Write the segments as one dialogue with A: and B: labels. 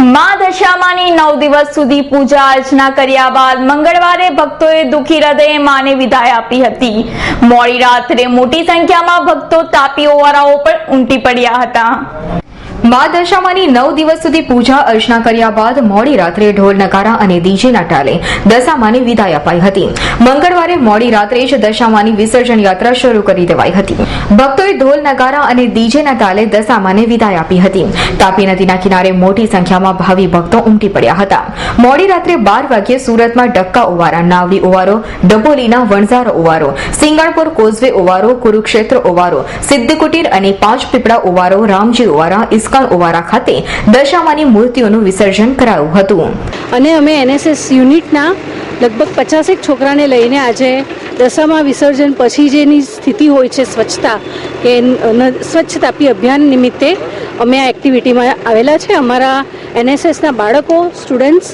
A: મા દશામાની નવ દિવસ સુધી પૂજા અર્ચના કર્યા બાદ મંગળવારે ભક્તોએ દુખી હૃદયે માને વિદાય આપી હતી. મોડી રાત્રે મોટી સંખ્યામાં ભક્તો તાપી ઓવારાઓ પર ઉમટી પડ્યા હતા.
B: મા દશામાની નવ દિવસ સુધી પૂજા અર્ચના કર્યા બાદ મોડી રાત્રે ઢોલ નગારા અને ડીજેના ટાલે દશામાની વિદાય અપાઈ હતી. મંગળવારે મોડી રાત્રે જ દશામાની વિસર્જન યાત્રા શરૂ કરી દેવાઈ હતી. ભક્તોએ ઢોલ નગારા અને ડીજેના તાલે દશામાને વિદાય આપી હતી. તાપી નદીના કિનારે મોટી સંખ્યામાં ભાવિ ભક્તો ઉમટી પડ્યા હતા. મોડી રાત્રે બાર વાગ્યે સુરતમાં ડક્કા ઓવારા, નાવડી ઓવારો ડબોલીના વણઝાર ઓવારો, સિંગણપુર કોઝવે ઓવારો, કુરુક્ષેત્ર ઓવારો, સિદ્ધકુટીર અને પાંચ પીપળા ઓવારો, રામજી ઓવારા ઇસ્કોન ઓવારા ખાતે દશામાની મૂર્તિઓનું વિસર્જન કરાયું હતું.
C: અને અમે એનએસએસ યુનિટના લગભગ પચાસેક છોકરાને લઈને આજે દશામાં વિસર્જન પછી જેની સ્થિતિ હોય છે સ્વચ્છતા, કે સ્વચ્છતાપી સ્વચ્છ અભિયાન નિમિત્તે અમે આ એક્ટિવિટીમાં આવેલા છે. અમારા એનએસએસના બાળકો, સ્ટુડન્ટ્સ,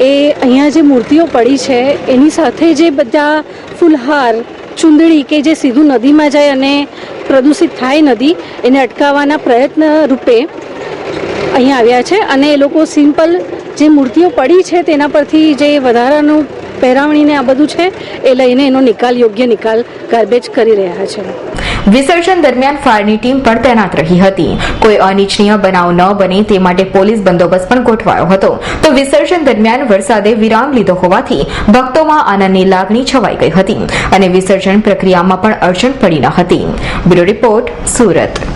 C: એ અહીંયા જે મૂર્તિઓ પડી છે, એની સાથે જે બધા ફૂલહાર, ચુંદડી કે જે સીધું નદીમાં જાય અને પ્રદૂષિત થાય નદી, એને અટકાવવાના પ્રયત્ન રૂપે અહીંયા આવ્યા છે. અને એ લોકો સિમ્પલ જે મૂર્તિઓ પડી છે તેના પરથી જે વધારાનું પહેરાવણીને આ બધું છે, એ લઈને એનો નિકાલ, યોગ્ય નિકાલ ગાર્બેજ કરી રહ્યા છે.
B: વિસર્જન દરમિયાન ફાયરની ટીમ પણ તૈનાત રહી હતી. કોઈ અનિચ્છનીય બનાવ ન બને તે માટે પોલીસ બંદોબસ્ત પણ ગોઠવાયો હતો. તો વિસર્જન દરમિયાન વરસાદે વિરામ લીધો હોવાથી ભક્તોમાં આનંદની લાગણી છવાઈ ગઈ હતી અને વિસર્જન પ્રક્રિયામાં પણ અડચણ પડી ન હતી. Bureau report, Surat.